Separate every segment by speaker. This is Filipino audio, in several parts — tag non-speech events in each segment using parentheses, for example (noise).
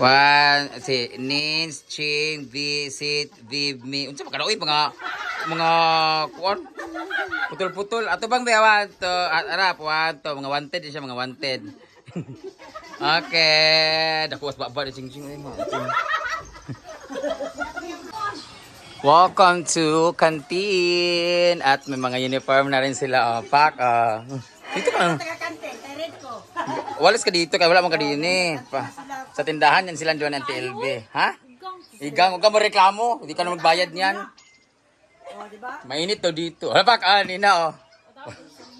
Speaker 1: One, si Nins, Ching, Visit, Viv, me. Unsa pa kadawin mga mga kuan? Putol-putol. Ato bang one to arap one to mga wanted siya mga wanted. (laughs) okay, dako was baba ni Ching Ching (laughs) mga. Welcome to canteen at may mga uniform na rin sila. Oh, pak. ah. dito ka. Walis ka dito kaya wala man ka din eh. Pa, sa tindahan yan sila doon ng TLB. Ha? Igang, huwag ka mo reklamo. Hindi ka na magbayad niyan. Mainit to dito. Wala pak, ah, nina oh.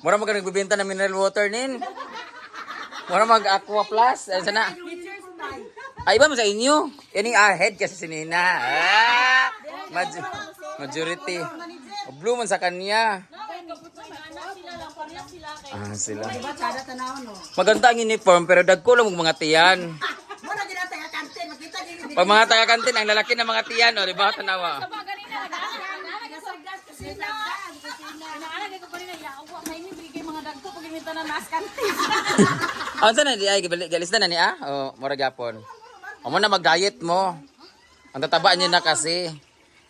Speaker 1: Mura ka nagbibenta ng mineral water nin. Mura mag aqua plus. Ay, sana. Ay, iba mo sa inyo. Yan yung ahead kasi si Nina. Ah, maj- majority. Blue man sa kanya. Ah, sila.
Speaker 2: Kada tanaw no.
Speaker 1: Maganda ang uniform pero dagko lang ang mga tiyan.
Speaker 2: Mo na gina taga kantin makita gini.
Speaker 1: Pag mga taga-kantin, ang lalaki ng mga tiyan, o, di ba? Tanawa. Ano (laughs) na di ay galis na na ni ah? O mura gyapon. Amo na mag-diet mo. Ang tataba niyo na kasi.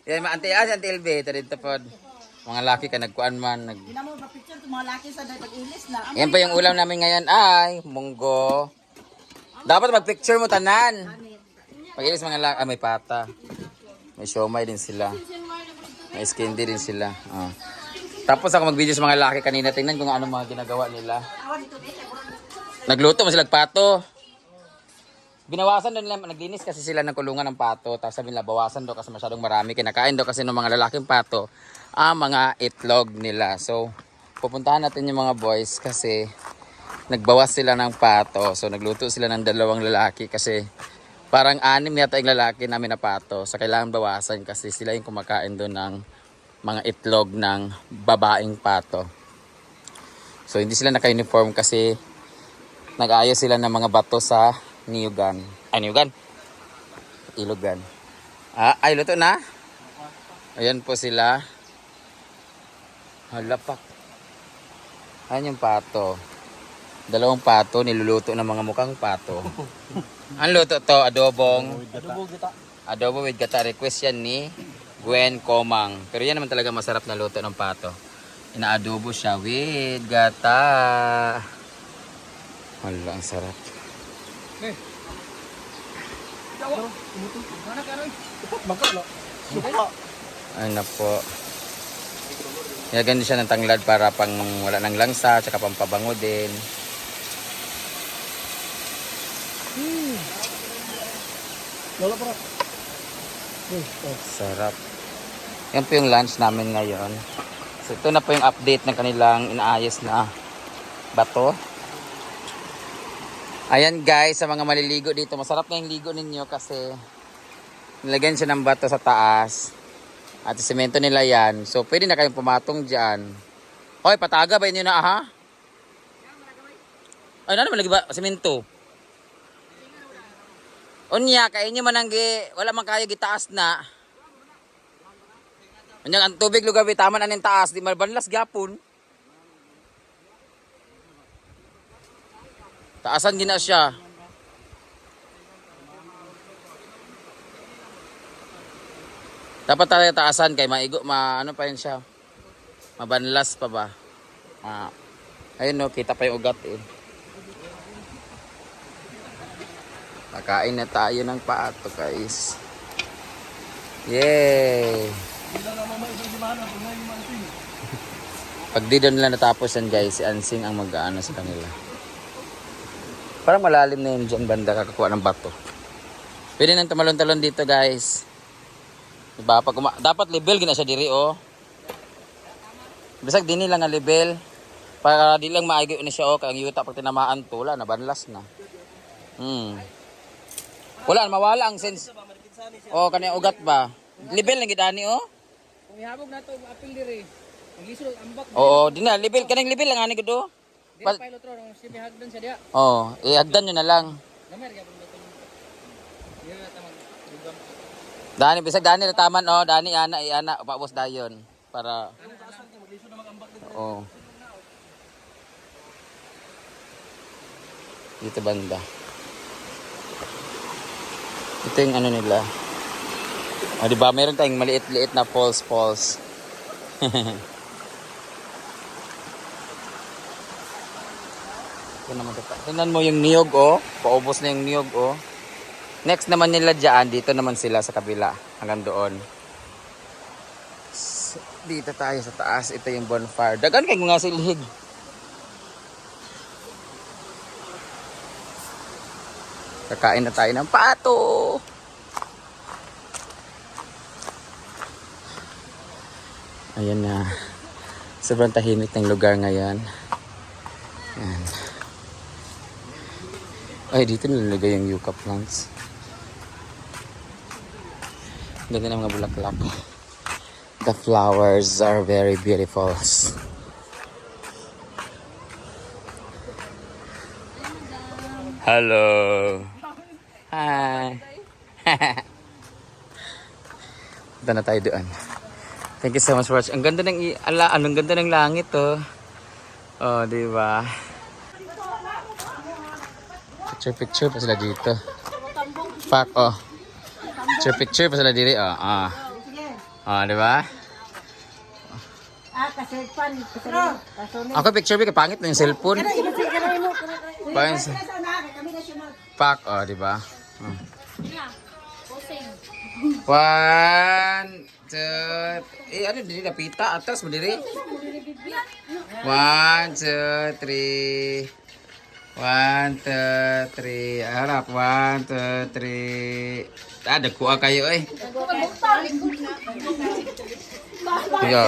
Speaker 1: Yan ma ante ah, ante LB tadi pod. Mga laki ka nagkuan man nag
Speaker 2: Gina mo ba picture to mga laki sa dapat ilis na.
Speaker 1: Yan pa yung ulam namin ngayon ay munggo. Dapat mag-picture mo tanan. Pag ilis mga laki, ah, may pata. May siomay din sila. May skindy din sila. Ah. Tapos ako mag-video sa mga laki kanina. Tingnan kung ano mga ginagawa nila. Nagluto mo sila pato. Binawasan doon nila, naglinis kasi sila ng kulungan ng pato. Tapos sabi nila, bawasan daw kasi masyadong marami. Kinakain daw kasi ng mga lalaking pato ang mga itlog nila. So, pupuntahan natin yung mga boys kasi nagbawas sila ng pato. So, nagluto sila ng dalawang lalaki kasi parang anim yata yung lalaki namin na pato. So, kailangan bawasan kasi sila yung kumakain doon ng mga itlog ng babaeng pato. So, hindi sila naka-uniform kasi nag-ayos sila ng mga bato sa Niyugan. Ay, Niyugan? Ilogan. Ah, ay, luto na? Ayan po sila. Halapak. Ayan yung pato. Dalawang pato, niluluto ng mga mukhang pato. Ang luto to, adobong. Adobo with gata. Request yan ni Gwen Komang. Pero yan naman talaga masarap na luto ng pato. Inaadobo siya with gata. Wala, ang sarap. Ay na po. Nilagyan din siya ng tanglad para pang wala ng langsa, tsaka pampabango din. Sarap. Yan po yung lunch namin ngayon. So ito na po yung update ng kanilang inaayos na bato. Ayan guys, sa mga maliligo dito, masarap na yung ligo ninyo kasi nilagyan siya ng bato sa taas. At semento nila yan. So pwede na kayong pumatong dyan. Hoy, pataga ba inyo na aha? Ay, na naman lagi ba? Semento. Unya, kaya inyo man ang gi, wala man kaya gitaas na. Unya, ang tubig lugar bitaman aning taas, di malbanlas gyapon. Taasan gina siya. Dapat tayo taasan kay maigo ma ano pa yun siya. Mabanlas pa ba? Ah. Ayun no, kita pa yung ugat eh. Nakain na tayo ng pato guys. Yay! Pag di doon nila natapos yan guys, si Ansing ang mag-ano sa kanila. Parang malalim na yun dyan banda kakakuha ng bato. Pwede nang tumalon-talon dito guys. Diba? Pag dapat level gina siya diri oh. Bisag dini lang nga level. Para di lang maaygo ni siya oh kay ang yuta pag tinamaan to wala na banlas na. Hmm. Wala mawala ang sense. Oh kanya ugat ba? Level lang gidani oh.
Speaker 3: Kung ihabog na ito, apil diri. Magisod, ambak.
Speaker 1: Oo, di na level kanang level lang ani gud oh.
Speaker 3: Di
Speaker 1: Pas-
Speaker 3: pilot ro, nung sibi hagdan siya diya.
Speaker 1: Oh, iagdan nyo na lang.
Speaker 3: Gamer, gabon na ito. Di na tamang. Dugam.
Speaker 1: Dani, bisag Dani rataman oh, Dani ana iana paubos dayon para Oh. Dito banda. Ito yung ano nila. O, di ba? Meron tayong maliit-liit na falls falls. (laughs) Ito naman ito. Tingnan mo yung niyog, oh. Paubos na yung niyog, oh. Next naman nila dyan, dito naman sila sa kabila. Hanggang doon. Dito tayo sa taas. Ito yung bonfire. Dagan kayo mga silhig. Kakain na tayo ng pato. Ayan na. Sobrang tahimik ng lugar ngayon. Ayan. Ay, dito nilalagay yung yucca plants. Ganda ng mga bulaklak. The flowers are very beautiful. Hello. Hi. (laughs) Punta na tayo doon. Thank you so much for watching. Ang ganda ng ala, anong ganda ng langit oh. Oh, di ba? Picture picture pa sila dito. Pak oh. Picture picture pa sila dito. Oh, ah.
Speaker 2: Sige.
Speaker 1: Oh, di ba?
Speaker 2: Ah, kasi pan. Kasi kaso ni.
Speaker 1: Ako picture picture pangit na yung cellphone.
Speaker 2: Iba si kanay mo.
Speaker 1: Pangit.
Speaker 2: Kaya sa unahan, kami na sunod.
Speaker 1: Pak oh, di ba? Oh. One, two, eh ano dili napita atas mo diri. One, two, three. One, two, three. Harap. One, two, three. Ah, kayo eh. Yo.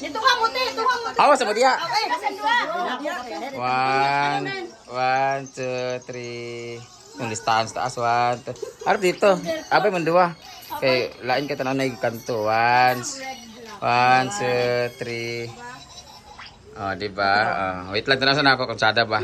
Speaker 2: Ito te. Ito mo.
Speaker 1: Awas sa mo diha.
Speaker 2: One.
Speaker 1: One, two, three. Sa taas. One, two. Harap dito. Abay, mandua. Okay, lain ka tanaw na yung kanto. One, one, two, three. Oh, di ba? Oh, wait lang, tanaw na ako. Konsada ba?